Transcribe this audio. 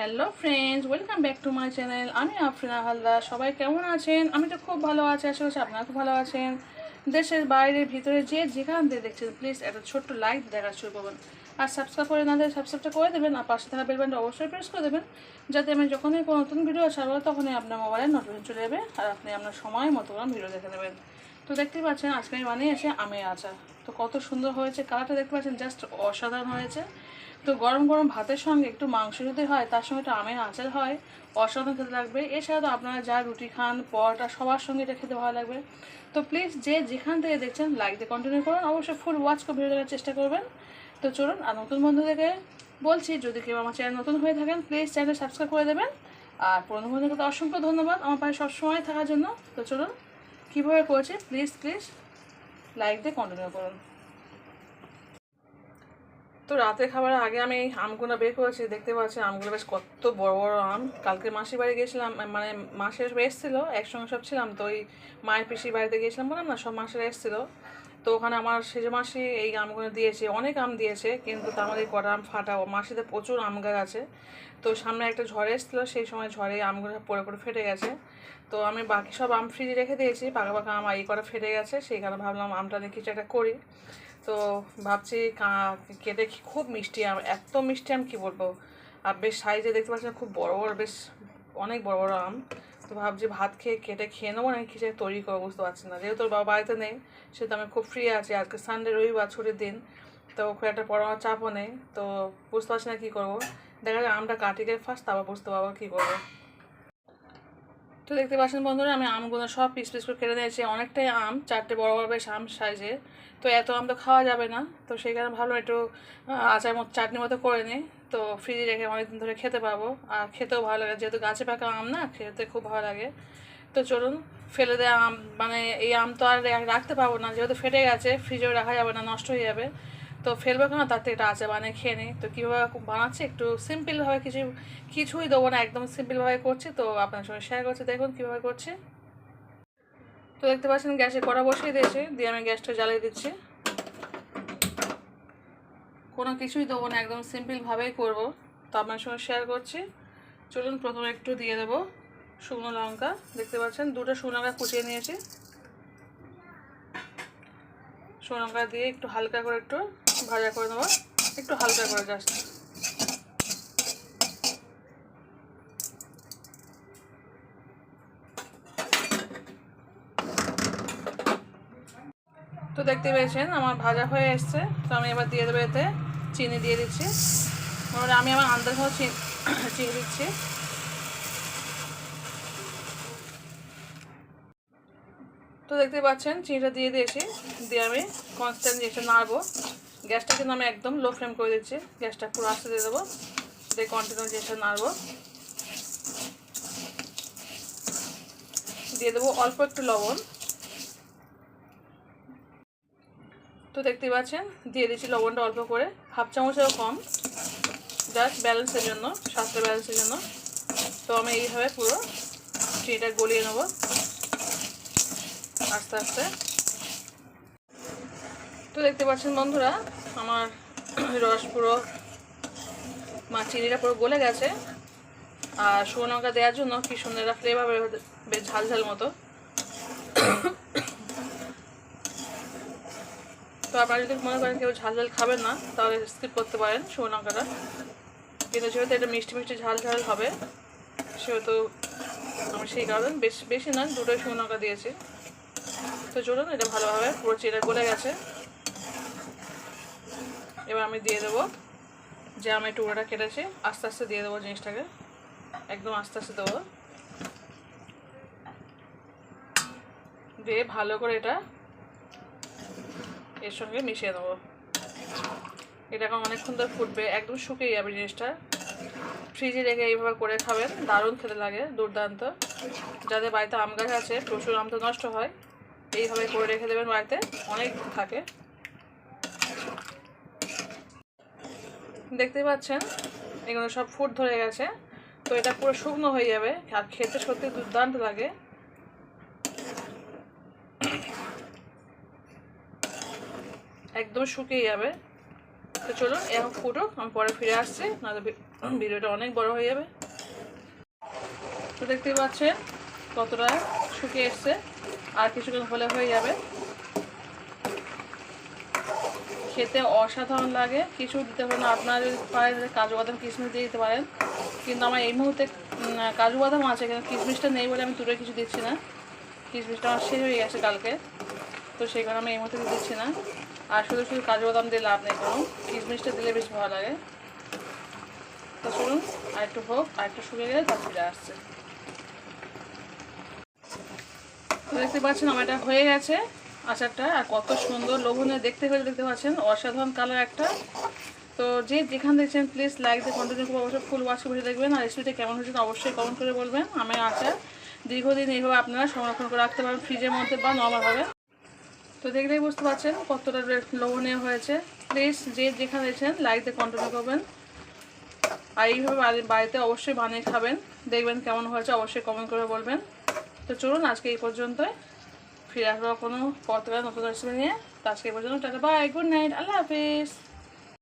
Hello friends welcome back to my channel আমি আফরিনা হালদার। সবাই কেমন আছেন? আমি তো খুব ভালো আছি। আশা করছি আপনারা খুব ভালো আছেন। দেশের বাইরে, ভিতরে যে যেখান দিয়ে দেখছেন প্লিজ একটা ছোট্ট লাইক দেখা শুরু করবেন আর সাবস্ক্রাইব করে না সাবস্ক্রাইবটা করে দেবেন। আর পাশে থাকা বেলবেনটা অবশ্যই প্রেস করে দেবেন। যাতে আমি যখনই কোনো নতুন ভিডিও ছাড়বো তখনই আপনার মোবাইলে নোটিফিকেশন চলে যাবে। আর আপনি আপনার সময় মতো ভিডিও দেখে নেবেন। তো দেখতেই পাচ্ছেন, আজকে আমি বানিয়ে এসে আমের আচার। তো কত সুন্দর হয়েছে, কালারটা দেখতে পাচ্ছেন জাস্ট অসাধারণ হয়েছে। তো গরম গরম ভাতের সঙ্গে একটু মাংস যদি হয়, তার সঙ্গে একটু আমের আচার হয়, অসাধারণ খেতে লাগবে। এছাড়া তো আপনারা যা রুটি খান, পরোটা, সবার সঙ্গে এটা খেতে ভালো লাগবে। তো প্লিজ যে যেখান থেকে দেখছেন লাইক দিয়ে কন্টিনিউ করুন, অবশ্যই ফুল ওয়াচ করে ভিডিও দেখার চেষ্টা করবেন। তো চলুন, আর নতুন বন্ধুদেরকে বলছি, যদি কেউ আমার চ্যানেল নতুন হয়ে থাকেন প্লিজ চ্যানেল সাবস্ক্রাইব করে দেবেন। আর পুরনো বন্ধুদেরকে তো অসংখ্য ধন্যবাদ, আমার পাশে সবসময় থাকার জন্য। তো চলুন, কীভাবে করেছি প্লিজ প্লিজ লাইক দিয়ে কন্টিনিউ করুন তো রাতে খাবারের আগে আমি আমগুলো বের করেছি, দেখতে পাচ্ছি আমগুলো বেশ কত বড় বড় আম। কালকে মাসির বাড়ি গিয়েছিলাম মানে মাসের এসেছিল, একসঙ্গে সব ছিলাম, তো ওই মায়ের পিসির বাড়িতে গিয়েছিলাম বললাম না, সব মাসের এসেছিল। তো ওখানে আমার সেজে মাসি এই আমগুলো দিয়েছে, অনেক আম দিয়েছে, কিন্তু তার মধ্যে কটা আম ফাটা। মাসিতে প্রচুর আম গাছ আছে। তো সামনে একটা ঝড় এসেছিল, সেই সময় ঝড়ে আমগুলো পড়ে পড়ে ফেটে গেছে। তো আমি বাকি সব আম ফ্রিজে রেখে দিয়েছি, পাকা পাকা আম এই কটা ফেটে গেছে। সেই কারণে ভাবলাম আমটা নিয়ে কিছু একটা করি। তো ভাবছি কেটে খুব মিষ্টি আম, এত মিষ্টি আম কি বলব? আর বেশ সাইজে দেখতে পাচ্ছেন খুব বড় বড়, বেশ অনেক বড় বড় আম। তো ভাবছি ভাত খেয়ে কেটে খেয়ে নেব, নাকি কিছু তৈরি করব বুঝতে পারছি না। যেহেতু বাবা বাড়িতে নেই, সেহেতু আমি খুব ফ্রি আছি। আজকে সানডে রবিবার ছুটির দিন, তো খুব একটা পড়ানোর চাপও নেই। তো বুঝতে পারছি না কী করব। দেখা যাক আমটা কাটি গিয়ে ফার্স্ট তারপর বুঝতে পারব কী করব। তো দেখতে পাচ্ছেন বন্ধুরা, আমি আমগুলো সব পিস পিস করে কেটে নিয়েছি অনেকটাই আম, চারটে বড় বড় বেশ আম সাইজে তো এত আম তো খাওয়া যাবে না। তো সেই কারণে ভাবলাম একটু আচার মতো, চাটনি মতো করে নিই। তো ফ্রিজে রেখে অনেকদিন ধরে খেতে পাবো। আর খেতেও ভালো লাগে। যেহেতু গাছে পাকা আম না, খেতে খুব ভালো লাগে। তো চলুন, ফেলে দেওয়া আম মানে এই আম তো আর রাখতে পারব না। যেহেতু ফেটে গেছে ফ্রিজেও রাখা যাবে না, নষ্ট হয়ে যাবে। তো ফেলব কেন? তার থেকে একটা আচার বানিয়ে খেয়ে নিই তো কীভাবে বানাচ্ছি? একটু সিম্পলভাবে কিছু, কিছুই দেবো না, একদম সিম্পলভাবে করছি। তো আপনার সঙ্গে শেয়ার করছি। দেখুন কীভাবে করছি। তো দেখতে পাচ্ছেন গ্যাসে কড়া বসিয়ে দিয়েছে। দিয়ে আমি গ্যাসটা জ্বালিয়ে দিচ্ছি। কোনো কিছুই দেবো না, একদম সিম্পলভাবেই করব। তো আপনার সঙ্গে শেয়ার করছি। চলুন প্রথমে একটু দিয়ে দেবো শুকনো লঙ্কা। দেখতে পাচ্ছেন দুটো শুকনো লঙ্কা কুচিয়ে নিয়েছি। শুকনো লঙ্কা দিয়ে একটু হালকা করে একটু ভাজা করে নেব। একটু হালকা করে জাস্ট তো দেখতে পেয়েছেন, আমার ভাজা হয়ে এসছে। তো আমি এবার দিয়ে দেবো এতে চিনি দিয়ে দিচ্ছি। মানে আমি আমার আন্দাজ মতো চিনি দিচ্ছি। তো দেখতে পাচ্ছেন, চিনিটা দিয়ে দিয়েছি। দিয়ে আমি কনস্ট্যান্ট জিনিসটা নাড়বো। গ্যাসটা কিন্তু আমি একদম লো ফ্লেম করে দিচ্ছি। গ্যাসটা পুরো আস্তে দিয়ে দেবো। দিয়ে কন্টিনিউ জিনিসটা নাড়বো। দিয়ে দেবো অল্প একটু লবণ। তো দেখতেই পাচ্ছেন, দিয়ে দিচ্ছি লবণটা অল্প করে। হাফ চামচেরও কম। জাস্ট ব্যালেন্সের জন্য স্বাস্থ্য ব্যালেন্সের জন্য। তো আমি এইভাবে পুরো চিনিটা গলিয়ে নেব। আস্তে আস্তে। তো দেখতে পাচ্ছেন বন্ধুরা, আমার রস পুরো মা চিনিটা পুরো গলে গেছে। আর শুকনো লঙ্কা দেওয়ার জন্য কি সুন্দর একটা ফ্লেভার বেশ ঝাল ঝাল মতো। তো আপনারা যদি মনে করেন কেউ ঝাল ঝাল খাবেন না, তাহলে স্কিপ করতে পারেন শুকনো লঙ্কাটা কিন্তু যেহেতু এটা মিষ্টি মিষ্টি ঝাল ঝাল হবে, সেহেতু আমি সেই কারণে বেশি বেশি না দুটোই শুকনো লঙ্কা দিয়েছি। তো চলুন, এটা ভালোভাবে পুরো চিড়ে গলে গেছে। এবার আমি দিয়ে দেবো যে আমি টুকরোটা কেটেছি, আস্তে আস্তে দিয়ে দেবো জিনিসটাকে। একদম আস্তে আস্তে দেবো। দিয়ে ভালো করে এটা এর সঙ্গে মিশিয়ে দেবো। এটা এখন অনেকক্ষণ ধরে ফুটবে, একদম শুকিয়ে যাবে জিনিসটা। ফ্রিজে রেখে এইভাবে করে খাবেন, দারুণ খেতে লাগে, দুর্দান্ত। যাদের বাড়িতে আম গাছ আছে, প্রচুর আম তো নষ্ট হয়। এইভাবে করে রেখে দেবেন বাড়িতে, অনেক থাকে। দেখতে পাচ্ছেন, এগুলো সব ফুট ধরে গেছে। তো এটা পুরো শুকনো হয়ে যাবে, আর খেতে সত্যি দুর্দান্ত লাগে। একদম শুকিয়ে যাবে। তো চলুন, এখন ফুটুক, আমি পরে ফিরে আসছি, নাহলে ভিডিওটা অনেক বড় হয়ে যাবে। তো দেখতেই পাচ্ছেন কতটা শুকিয়ে এসছে, আর কিছুক্ষণ হলে হয়ে যাবে। খেতে অসাধারণ লাগে কিছু দিতে পারেন, আপনারা পারেন কাজু বাদাম, কিশমিশ দিয়ে দিতে পারেন। কিন্তু আমার এই মুহূর্তে কাজু বাদাম আছে কিন্তু কিশমিশটা নেই বলে আমি দূরে কিছু দিচ্ছি না। কিশমিশটা আমার শেষ হয়ে গেছে কালকে, তো সেই কারণে আমি এই মুহূর্তে দিচ্ছি না। আর শুধু শুধু কাজু বাদাম দিয়ে লাভ নেই কোনো, কিশমিশটা দিলে বেশ ভালো লাগে। তো শুনুন আর একটু হোক, আর একটু শুকিয়ে গেলে তার ফিরে আসছে। দেখতে পাচ্ছেন, আমার এটা হয়ে গেছে। আচারটা, আর কত সুন্দর লোভনীয় দেখতে হলে দেখতে পাচ্ছেন, অসাধারণ কালার একটা। তো যে যেখান দেখছেন প্লিজ লাইক দিয়ে কন্টিনিউ করে অবশ্যই ফুল ওয়াশ করে দেখবেন। আর রেসিপিটা কেমন হয়েছে অবশ্যই কমেন্ট করে বলবেন। আমার আচার দীর্ঘদিন এইভাবে আপনারা সংরক্ষণ করে রাখতে পারেন ফ্রিজের মধ্যে বা নর্মালভাবে তো দেখলেই বুঝতে পারছেন কতটা লোভনীয় হয়েছে। প্লিজ যে যেখানে দেখছেন লাইক দিয়ে কন্টিনিউ করবেন। আর এইভাবে বাড়িতে অবশ্যই বানিয়ে খাবেন। দেখবেন কেমন হয়েছে, অবশ্যই কমেন্ট করে বলবেন। তো চলুন আজকে এই পর্যন্তই। ফিরে আসব কোনো পত্রিকা নতুন রেসিপি নিয়ে। তো আজকে পর্যন্ত, টাটা বাই গুড নাইট আল্লাহ হাফিজ।